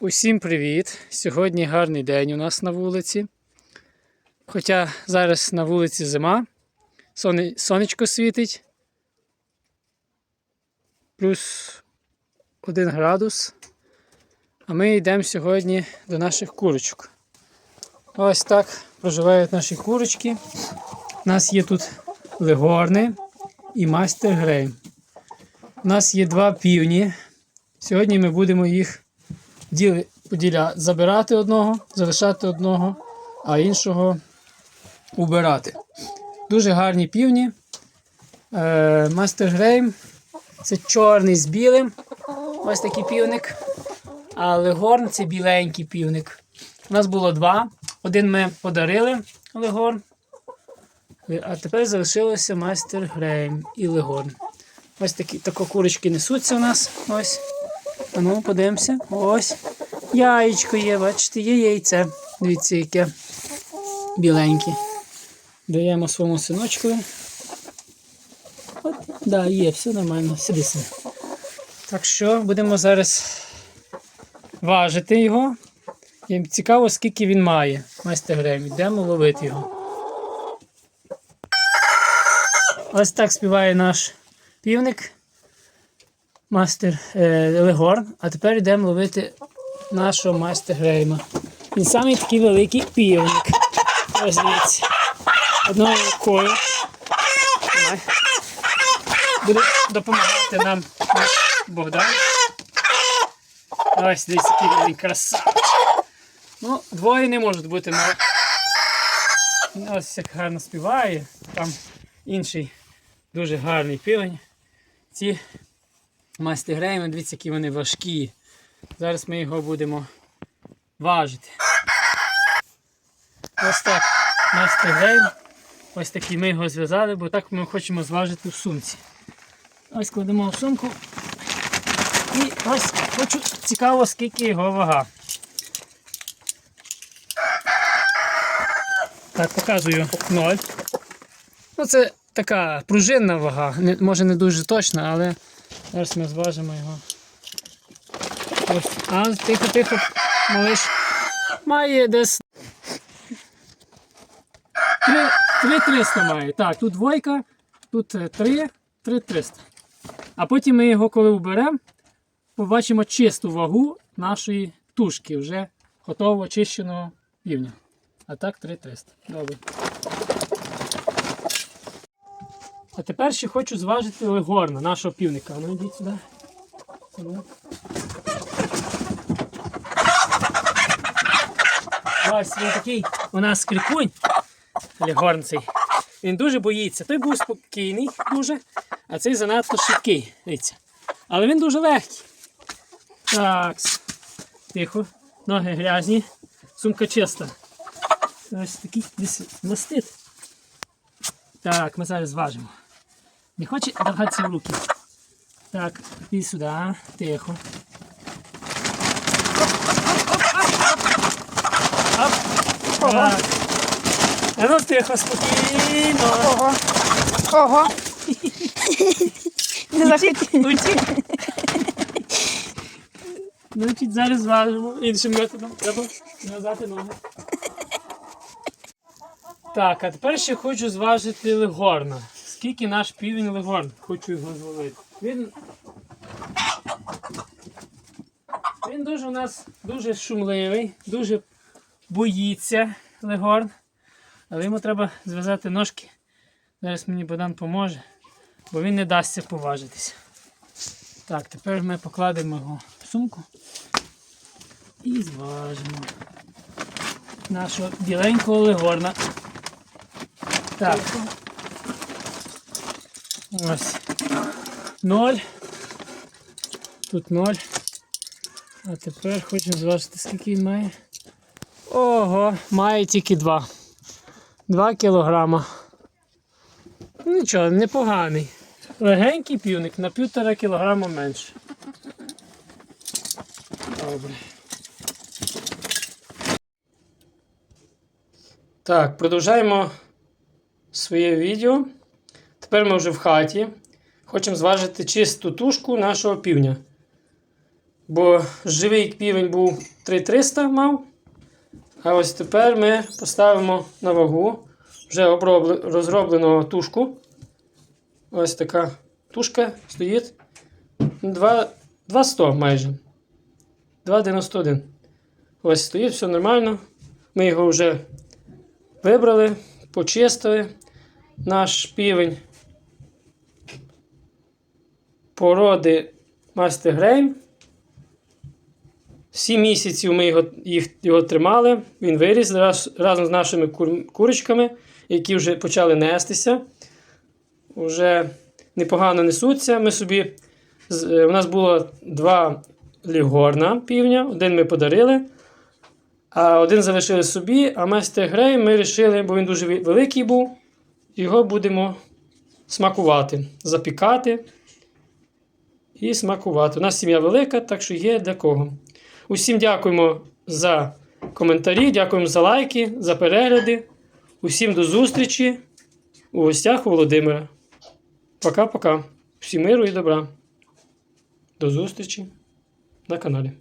Усім привіт! Сьогодні гарний день у нас на вулиці. Хоча зараз на вулиці зима, сонечко світить, плюс 1 градус. А ми йдемо сьогодні до наших курочок. Ось так проживають наші курочки. У нас є тут легорни і мастер грейм. У нас є два півні. Сьогодні ми будемо їх діли, поділя, забирати одного, залишати одного, а іншого убирати. Дуже гарні півні. Е, Мастер Грейм це чорний з білим. Ось такий півник. А Легорн це біленький півник. У нас було два. Один ми подарили Легорн. А тепер залишилося Мастер Грейм і Легорн. Ось такі тако курочки несуться у нас. Ось. Ну, подивимося. Ось. Яєчко є, бачите, є яйце. Дивіться, яке біленьке. Даємо своєму синочкові. От, да, є, все нормально. Сиди сиди. Так що будемо зараз важити його. Їм цікаво, скільки він має. Майстер Грем. Йдемо ловити його. Ось так співає наш півник. Мастер е, Легорн. А тепер йдемо ловити нашого майстер Грейма. Він самий такий великий півник. Ось дивіться. Одною рукою. Буде допомагати нам Богдан. Ось який він красавчик. Ну, двоє не можуть бути на. Ось як гарно співає. Там інший дуже гарний півень. Ці Масти Грейми, дивіться, які вони важкі. Зараз ми його будемо важити. Ось так. Мастер Грейм. Ось такий ми його зв'язали, бо так ми хочемо зважити в сумці. Ось кладемо в сумку. І ось хочу цікаво, скільки його вага. Так, показую 0. Ну, це така пружинна вага. Може не дуже точна, але зараз ми зважимо його. Ось. А, тихо, тихо, малиш. Має десь 3-300 має. Так, тут двойка, тут 3, 3-300. А потім ми його, коли вберемо, побачимо чисту вагу нашої тушки, вже готово очищеного півня. А так 3300. Добре. А тепер ще хочу зважити легорна, нашого півника. Ну йдіть сюди. Ось він такий у нас крикунь. Легорн цей. Він дуже боїться. Той був спокійний дуже, а цей занадто швидкий. Дивіться. Але він дуже легкий. Так. Тихо. Ноги грязні. Сумка чиста. Ось такий десь мастит. Так, ми зараз зважимо. Не хоче даватися в руки. Так, іди сюди, тихо. А ну тихо, спокійно. Ого. Ого. Не захотів. Утік. Значить, зараз зважимо іншим методом. Треба зв'язати ноги. Так, а тепер ще хочу зважити легорна. Скільки наш півень легорн? Хочу його зловити. Він. Він дуже у нас дуже шумливий, дуже боїться легорн. Але йому треба зв'язати ножки. Зараз мені Богдан поможе, бо він не дасться поважитися. Так, тепер ми покладемо його в сумку і зважимо нашого біленького легорна. Так. Ось. Ноль. Тут ноль. А тепер хочемо зважити, скільки він має. Ого, має тільки два. Два кілограма. Нічого, непоганий. Легенький півник на півтора кілограма менше. Добре. Так, продовжаємо своє відео. Тепер ми вже в хаті. Хочемо зважити чисту тушку нашого півня. Бо живий півень був 3300 мав. А ось тепер ми поставимо на вагу вже розробленого тушку. Ось така тушка стоїть. 2, 200 майже. 2,91. Ось стоїть, все нормально. Ми його вже вибрали, почистили. Наш півень породи Мастер Грейм. Сім місяців ми його, їх, його тримали. Він виріс раз, разом з нашими кур, курочками, які вже почали нестися. Вже непогано несуться. Ми собі, е, у нас було два лігорна півня, один ми подарили, а один залишили собі, а Мастер Грей ми вирішили, бо він дуже великий був, його будемо смакувати, запікати і смакувати. У нас сім'я велика, так що є для кого. Усім дякуємо за коментарі, дякуємо за лайки, за перегляди. Усім до зустрічі у гостях у Володимира. Пока-пока. Всім миру і добра. До зустрічі на каналі.